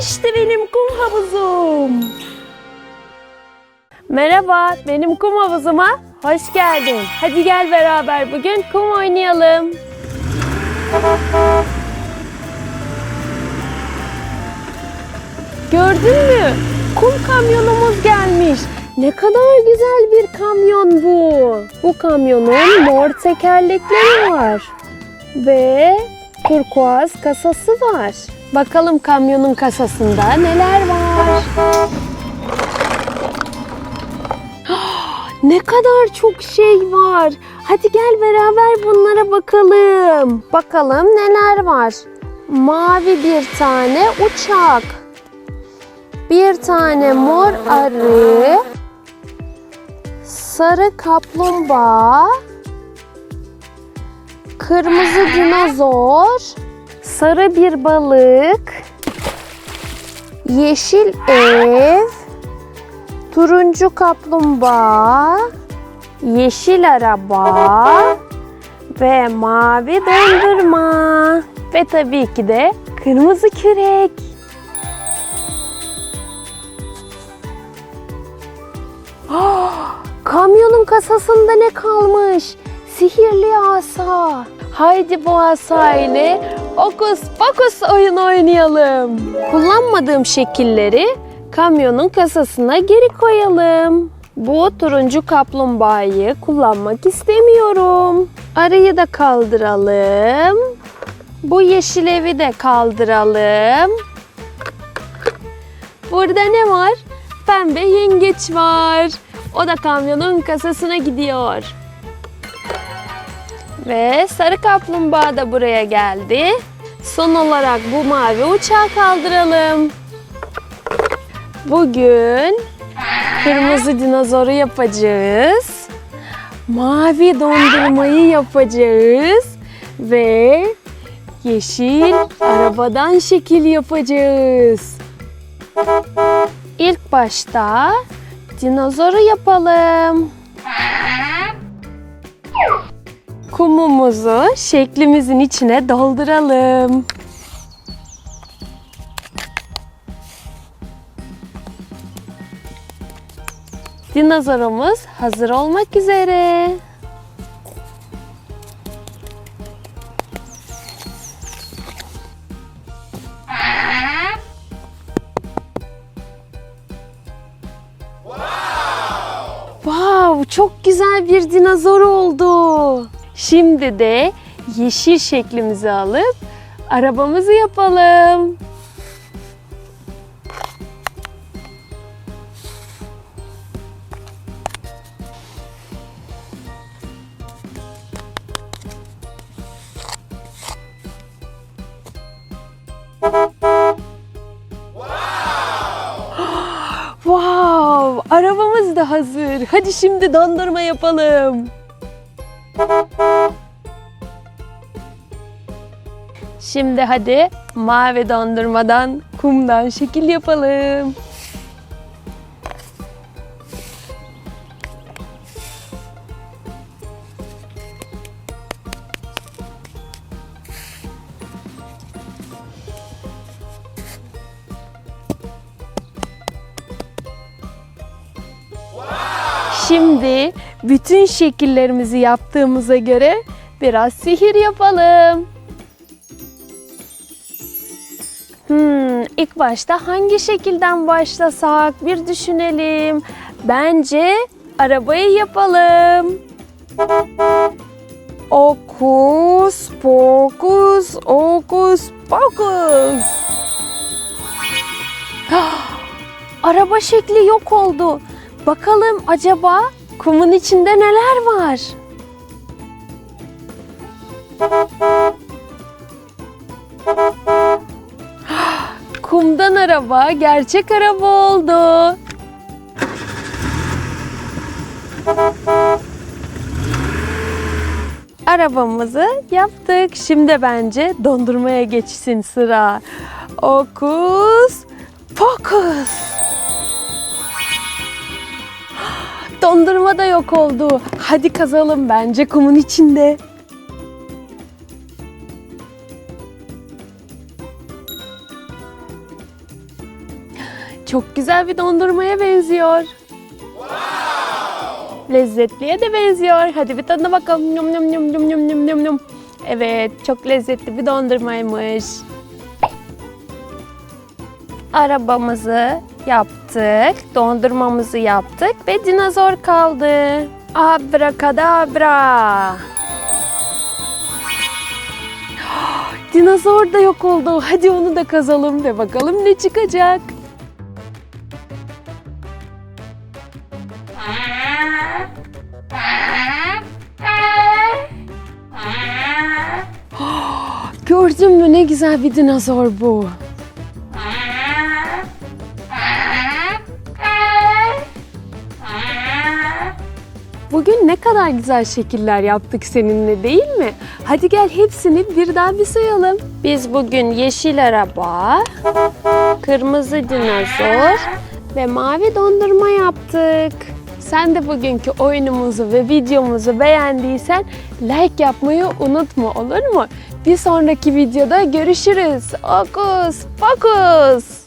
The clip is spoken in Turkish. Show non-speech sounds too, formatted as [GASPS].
İşte benim kum havuzum. Merhaba, benim kum havuzuma hoş geldin. Hadi gel beraber bugün kum oynayalım. Gördün mü? Kum kamyonumuz gelmiş. Ne kadar güzel bir kamyon bu. Bu kamyonun mor tekerlekleri var. Ve turkuaz kasası var. Bakalım kamyonun kasasında neler var. [GASPS] Ne kadar çok şey var. Hadi gel beraber bunlara bakalım. Bakalım neler var. Mavi bir tane uçak. Bir tane mor arı. Sarı kaplumbağa. Kırmızı dinozor. Sarı bir balık. Yeşil ev. Turuncu kaplumbağa, yeşil araba ve mavi dondurma. Ve tabii ki de kırmızı kürek. [GASPS] Kamyonun kasasında ne kalmış? Sihirli asa. Haydi bu asa ile okus pokus oyun oynayalım. Kullanmadığım şekilleri kamyonun kasasına geri koyalım. Bu turuncu kaplumbağayı kullanmak istemiyorum. Arıyı da kaldıralım. Bu yeşil evi de kaldıralım. Burada ne var? Pembe yengeç var. O da kamyonun kasasına gidiyor. Ve sarı kaplumbağa da buraya geldi. Son olarak bu mavi uçağı kaldıralım. Bugün kırmızı dinozoru yapacağız. Mavi dondurmayı yapacağız. Ve yeşil arabadan şekil yapacağız. İlk başta dinozoru yapalım. Kumumuzu şeklimizin içine dolduralım. Dinozorumuz hazır olmak üzere. Wow, çok güzel bir dinozor oldu. Şimdi de yeşil şeklimizi alıp arabamızı yapalım. [GASPS] Wow, arabamız da hazır. Hadi şimdi dondurma yapalım. Şimdi hadi mavi dondurmadan, kumdan şekil yapalım. Şimdi bütün şekillerimizi yaptığımıza göre biraz sihir yapalım. Hmm, ilk başta hangi şekilden başlasak bir düşünelim. Bence arabayı yapalım. Okus pokus okus pokus. [GASPS] Araba şekli yok oldu. Bakalım acaba kumun içinde neler var? [GASPS] Kumdan araba gerçek araba oldu. Arabamızı yaptık. Şimdi bence dondurmaya geçsin sıra. Okus pokus. Dondurma da yok oldu. Hadi kazalım bence kumun içinde. Çok güzel bir dondurmaya benziyor. Lezzetliye de benziyor. Hadi bir tadına bakalım. Yum yum yum yum yum yum yum. Evet, çok lezzetli bir dondurmaymış. Arabamızı yaptık, dondurmamızı yaptık ve dinozor kaldı. Abrakadabra. [GASPS] Dinozor da yok oldu. Hadi onu da kazalım ve bakalım ne çıkacak. [GASPS] Gördün mü ne güzel bir dinozor bu. Bugün ne kadar güzel şekiller yaptık seninle değil mi? Hadi gel hepsini bir daha bir sayalım. Biz bugün yeşil araba, kırmızı dinozor ve mavi dondurma yaptık. Sen de bugünkü oyunumuzu ve videomuzu beğendiysen like yapmayı unutma olur mu? Bir sonraki videoda görüşürüz. Okus pokus.